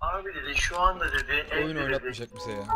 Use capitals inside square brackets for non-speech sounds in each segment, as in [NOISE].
Abi dedi şu anda dedi evde Oyun dedi, oynatmayacak bize ya.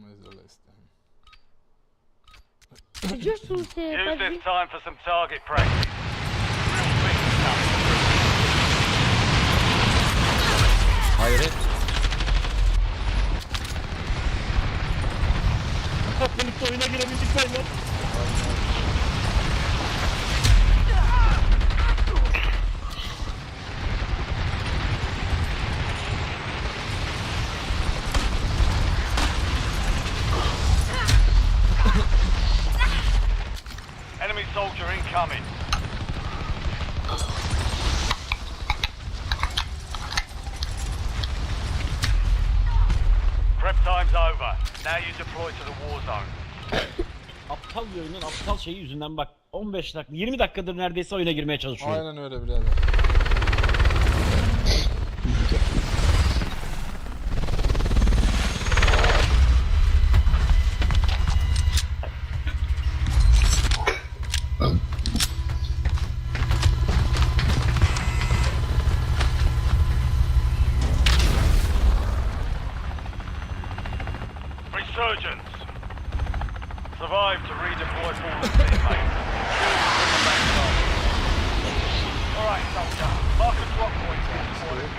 Somebody's the list then. Just [COUGHS] to Use this time for some target practice. Real things coming. Hayret. Birlikte oyuna girebildik beyler. Aptal şeyi yüzünden bak 15 dakika 20 dakikadır neredeyse oyuna girmeye çalışıyorum. Aynen öyle birader.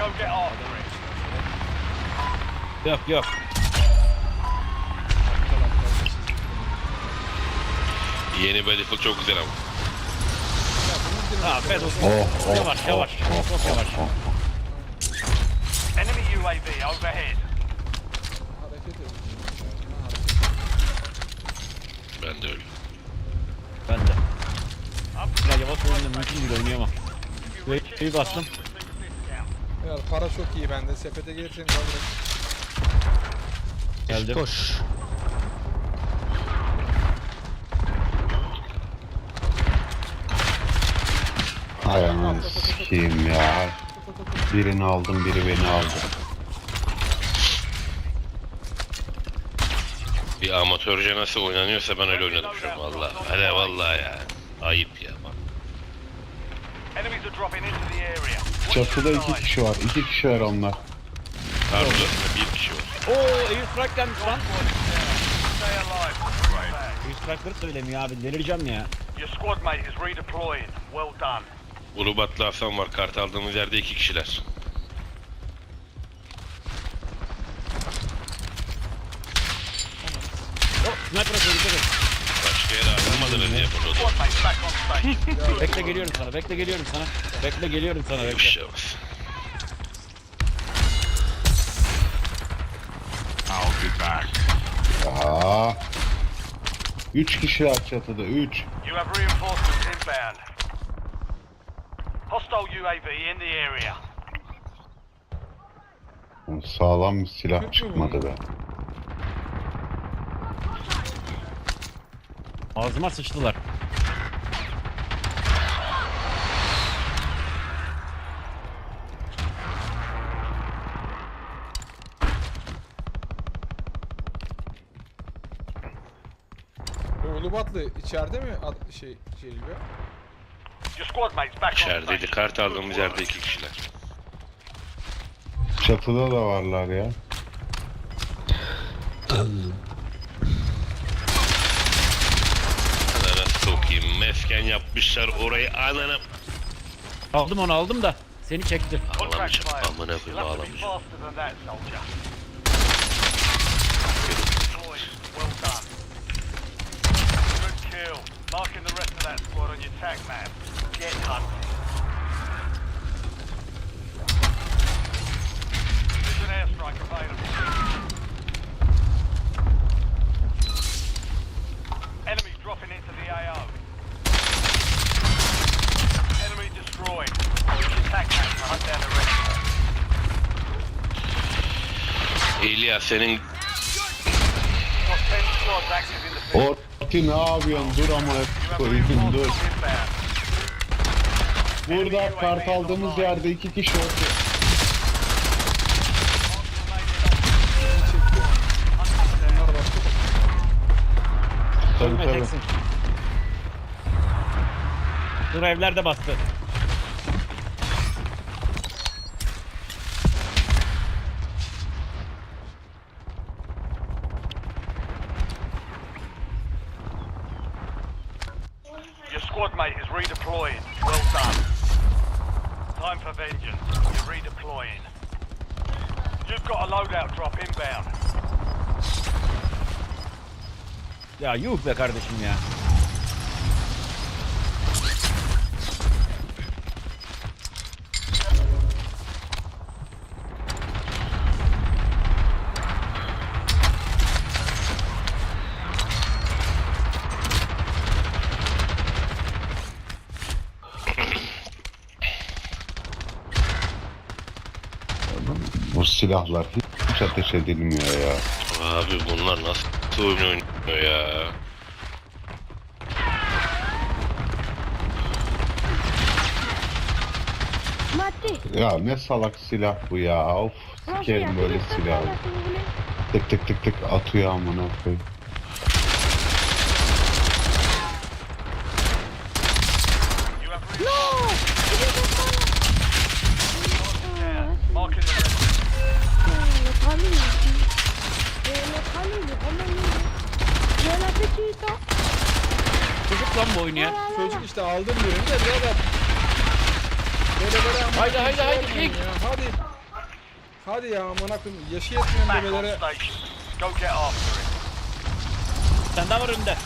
Go get after it. Yok yok. Yeni Battlefield çok güzel ama. Ha Fed olsun. Yavaş yavaş. Çok yavaş. Enemy UAV overhead. Ben de öyle. Ben de. Ya yavaş oyunda mümkün değil oynayamam. Ve bir bastım. Ya para çok iyi bende. Sepete gelirseniz alırım. Geldim. Koş. Hay sikeyim ya. Birini aldım, biri beni aldı. Bir amatörce nasıl oynanıyorsa ben öyle oynadım şu an valla. Hele valla ya. Ayıp ya. Enemies are dropping into the area. Çatıda iki kişi var, iki kişi var onlar. Pardon bir kişi var. Oo Air Strike gelmiş lan. Stay alive. Air Strike'ları söylemiyor abi delireceğim ya. Your squad mate is redeploying. Well done. Ulubatlı Hasan var. Kart aldığımız yerde iki kişiler. Ayrılmadınız diye burada back. Bekle geliyorum sana, bekle geliyorum sana. Bekle geliyorum sana, bekle. Yavaş yavaş. Aa. Üç kişi var çatıda, üç. You have reinforcements inbound. Hostile UAV in the area. Sağlam bir silah çıkmadı be. Ağzıma sıçtılar. Ulubatlı içeride mi ad- şey şey gibi? Your squad mate's back on İçerideydi. station. Kart aldığımız yerde iki kişiler. Çatıda da varlar ya. Mesken yapmışlar orayı anana. Aldım onu aldım da seni çekti. Failed. Amına koyayım kill. Marking the rest of that squad on your tag map. Get hunting. Precision airstrike available. Enemy dropping into the AO. Enemy destroyed. Use your tag map to hunt down the rest. İlya senin Got 10 squads active in the field. Orti ne yapıyorsun? Dur ama have koyayım dur. Burada kart aldığımız yerde iki kişi başka Tabii tabii. Dur evler de bastı. Squad mate is redeploying. Well done. Time for vengeance. You're redeploying. You've got a loadout drop inbound. Ya yuh be kardeşim ya. Silahlar hiç ateş edilmiyor ya. abi bunlar nasıl oyun oynuyor ya. Ya ne salak silah bu ya. Of sikerim böyle silahı. Tık tık tık tık atıyor amına koyayım. Bu ya. Çocuk işte aldım birini de birader. Böyle böyle amına Haydi, koyayım haydi, şey haydi, ilk. ya, Hadi. Hadi ya amına koyayım. Yaşı yetmeyen Back on bebelere station. Go get after it. Sen daha var önde.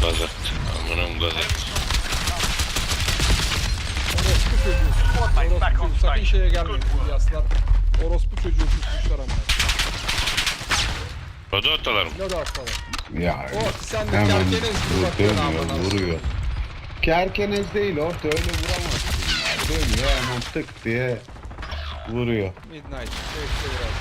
Gaz at. Amına gaz at. orospu çocuğu. Squad mate back on Orospu sakın station. şeye gelmeyin work. yaslar. Orospu çocuğu kusmuşlar amına. Hadi atalarım. Ne da aktalar. Ya Oh sen de hemen bakıyorsun dönüyor amına. vuruyor. Kerkenez değil orta öyle vuramazsın. ya. Dönüyor hemen tık diye vuruyor. Midnight. Bekle biraz.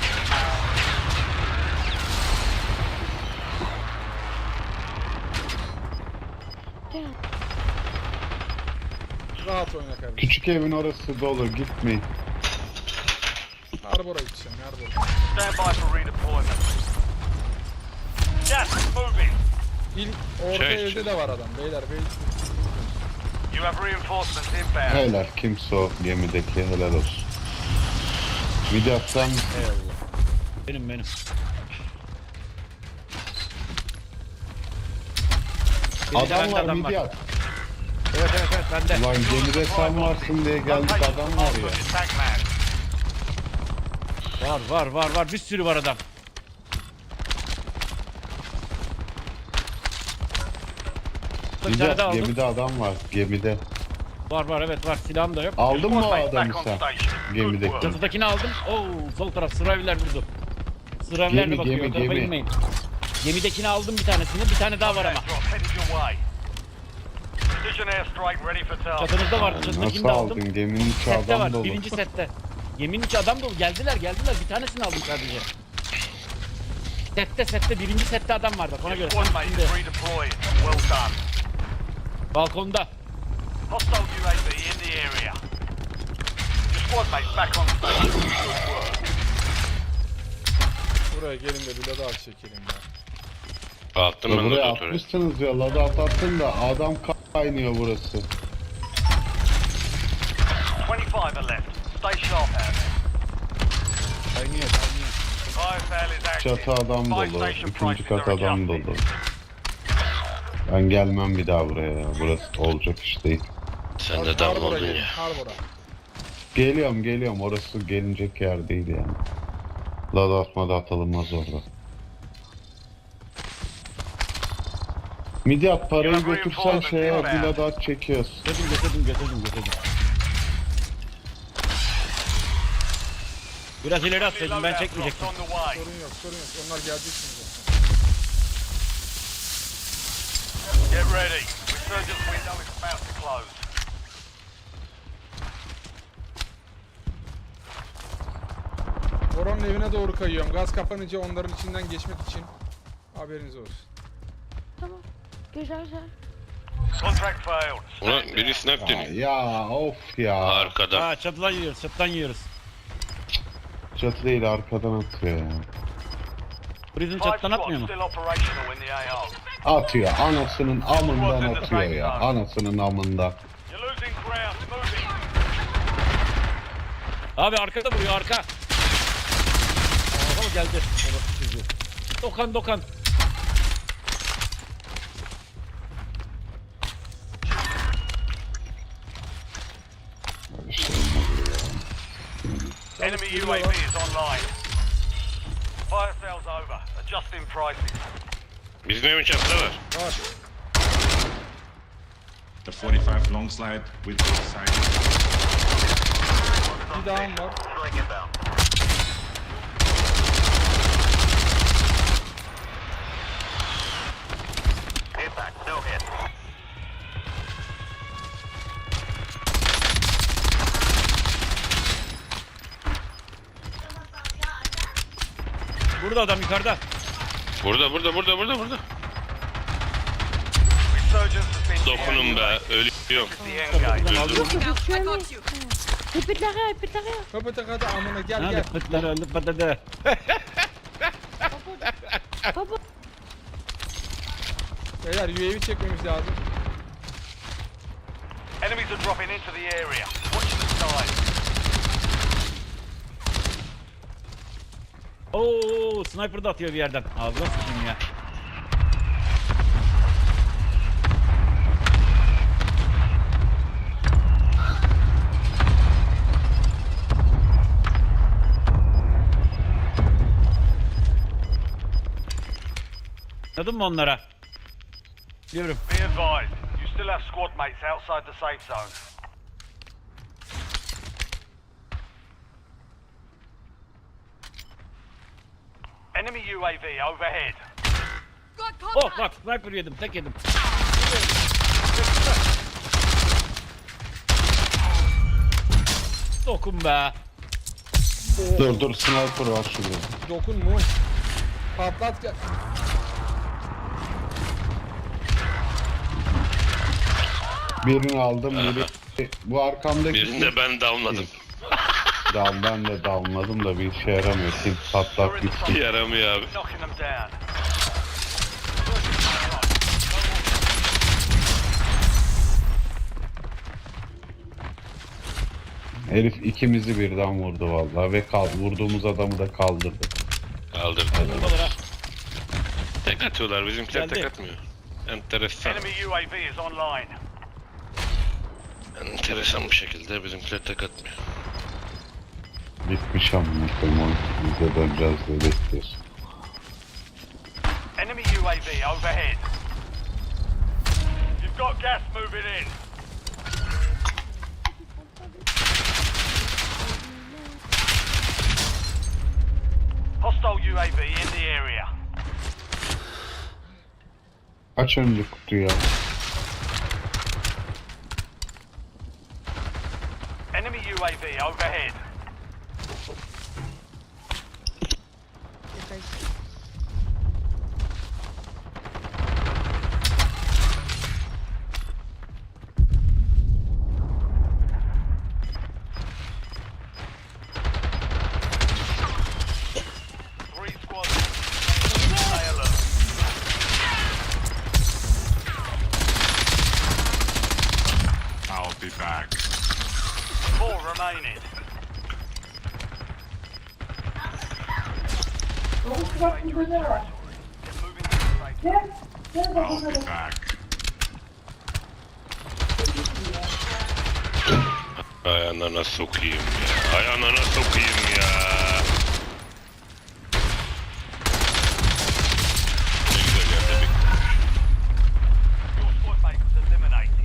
Rahat oyna kardeşim. Küçük evin orası dolu gitmeyin. Harbora gideceğim. Harbora. Stand by for redeployment. Gas is moving. İl orta Şey, evde şey. de var adam. Beyler beyler. You have reinforcements inbound. Helal kimse o gemideki helal olsun. Video atsam Eyvallah. Benim benim. Adam var adam Midyat. Evet evet evet bende. Ulan gemide sen varsın diye geldik Location adam var ya. Var var var var bir sürü var adam. Bir tane aldım. gemide adam var gemide. Var var evet var silahım da yok. Aldın mı o adamı sen? Gemideki. Çatıdakini aldım. Oo sol taraf evler vurdu. Evler Gemi, bakıyor. gemi, tarafa gemi. inmeyin. Gemidekini aldım bir tanesini. Bir tane daha var ama. Çatınızda vardı. Çatıdakini Nasıl de aldım. aldın? Geminin içi Sette adam var. dolu. Birinci sette. Geminin içi adam dolu. Geldiler geldiler. Bir tanesini aldım sadece. Sette sette. Birinci sette adam var bak ona göre. Well done. Balkonda. Hostile UAV in the area. Your squad mate's back on station. Good work. Buraya gelin de bir loadout çekelim ya. Attım ben buraya de motoru. atmışsınız ya lada atattın da adam kaynıyor burası. 25 are left. Stay sharp out there. Kaynıyor kaynıyor. IFL is active. Çatı adam dolu. station ikinci prices kat are adam adjusting. dolu. Ben gelmem bir daha buraya ya. Burası olacak iş değil. Sen de down oldun ya. Harbora. Geliyorum geliyorum orası gelinecek yer değil yani. Lada atmada atılmaz orada. Midyat parayı götürsen şeye bir lada at çekiyoruz. Getirdim getirdim getirdim getirdim. Biraz ileri atsaydın ben çekmeyecektim. Sorun yok sorun yok. Onlar gelecek şimdi. Get ready. Resurgence window is about to close. Oranın evine doğru kayıyorum. Gaz kapanınca onların içinden geçmek için. Haberiniz olsun. Tamam. Güzel güzel. Contract failed. Ulan biri snap Ya, dönüyor. ya of ya. Arkada. Ha çatıdan yiyoruz çatıdan yiyoruz. Çatı değil arkadan atıyor ya. Prison Five çatıdan atmıyor squads mu? still operational in the AO. Atıyor. Anasının amından atıyor ya. Anasının amından. Abi arkada vuruyor arka. Aha geldi. Orası çocuğu. Dokan dokan. Enemy UAV is online. Fire sales over. Adjusting prices. Bizim evin çatıda var. Var. The 45 long slide with the side. Bir down var. Impact. No hit. Burada adam yukarıda. Burada burada burada burada burada. Dokunun be. Ölüyorum. répète l'arrêt. Kapı hadi amına gel gel. lıpıtlar öldü patadı. Papa. Beyler UAV çekmemiz lazım. Enemies are dropping into the area. Watch the side. Oo sniper da atıyor bir yerden. Ağzına sıçayım ya. Anladın mı onlara? Diyorum. Be advised, you still have squad mates outside the safe zone. Enemy UAV overhead. Oh bak sniper yedim tek yedim. Dokun be. Dur dur sniper var şurada. Dokun mu? Patlat gel. Birini aldım biri. Bu arkamdaki Birini de ben downladım. [LAUGHS] Down ben de downladım da bir işe yaramıyor. Kim patlak gitsin. Yaramıyor abi. Herif ikimizi birden vurdu vallahi ve kal vurduğumuz adamı da kaldırdı. Kaldırdı. Ha. Tek atıyorlar. Bizimkiler Geldi. tek atmıyor. Enteresan. Enemy UAV is online. Enteresan bir şekilde bizimkiler tek atmıyor. Bitmiş amına koyayım bize döneceğiz. Enemy UAV overhead. You've got gas moving in. Hostile UAV in the area. Aç önce kutuyu ya. Enemy UAV overhead. Be back. Ay anana sokayım ya. Ay anana sokayım ya. Ne güzel yerde eliminated.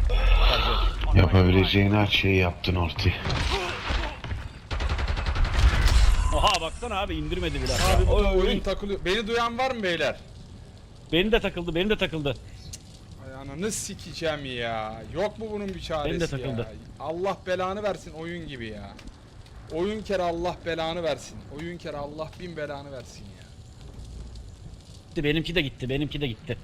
Yapabileceğin her şeyi yaptın ortaya. Oha baksana abi indirmedi bile. Abi bu oy, oyun oy. takılıyor. Beni duyan var mı beyler? Benim de takıldı benim de takıldı. Ay ananı sikeceğim ya. Yok mu bunun bir çaresi Benim de takıldı. ya? Allah belanı versin oyun gibi ya. Oyun kere Allah belanı versin. Oyun kere Allah bin belanı versin ya. Gitti, benimki de gitti benimki de gitti.